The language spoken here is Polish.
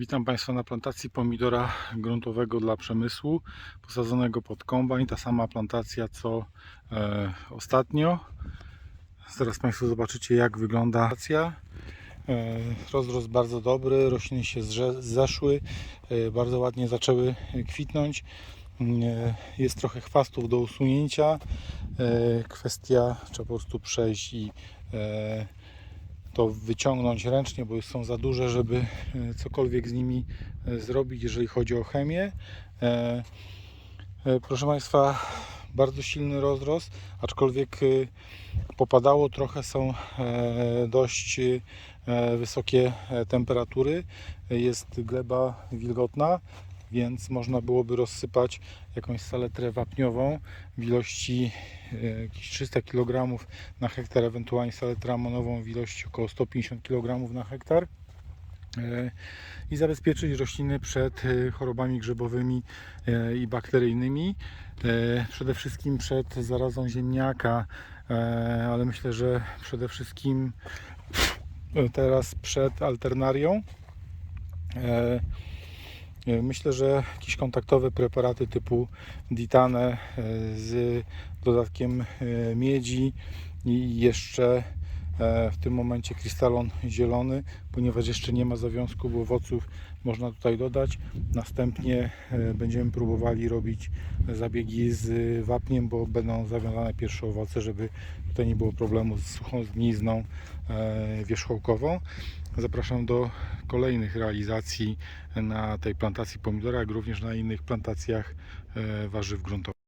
Witam Państwa na plantacji pomidora gruntowego dla przemysłu, posadzonego pod kombajn. Ta sama plantacja co e, ostatnio. Zaraz Państwo zobaczycie jak wygląda plantacja. E, rozrost bardzo dobry, rośliny się zeszły, e, bardzo ładnie zaczęły kwitnąć. E, jest trochę chwastów do usunięcia. E, kwestia, trzeba po prostu przejść i e, to wyciągnąć ręcznie, bo są za duże, żeby e, cokolwiek z nimi e, zrobić, jeżeli chodzi o chemię. E, Proszę Państwa, bardzo silny rozrost, aczkolwiek popadało trochę, są dość wysokie temperatury. Jest gleba wilgotna, więc można byłoby rozsypać jakąś saletrę wapniową w ilości e, jakieś 300 kg na hektar, ewentualnie saletrę amonową w ilości około 150 kg na hektar e, i zabezpieczyć rośliny przed e, chorobami grzybowymi i bakteryjnymi. Przede wszystkim przed zarazą ziemniaka, ale myślę, że przede wszystkim teraz przed alternarią. E, Myślę, że jakieś kontaktowe preparaty typu Ditane e, z dodatkiem e, miedzi i jeszcze w tym momencie krystalon zielony, ponieważ jeszcze nie ma zawiązku owoców, można tutaj dodać. Następnie będziemy próbowali robić zabiegi z wapniem, bo będą zawiązane pierwsze owoce, żeby tutaj nie było problemu z suchą zgnizną wierzchołkową. Zapraszam do kolejnych realizacji na tej plantacji pomidora, jak również na innych plantacjach e, warzyw gruntowych.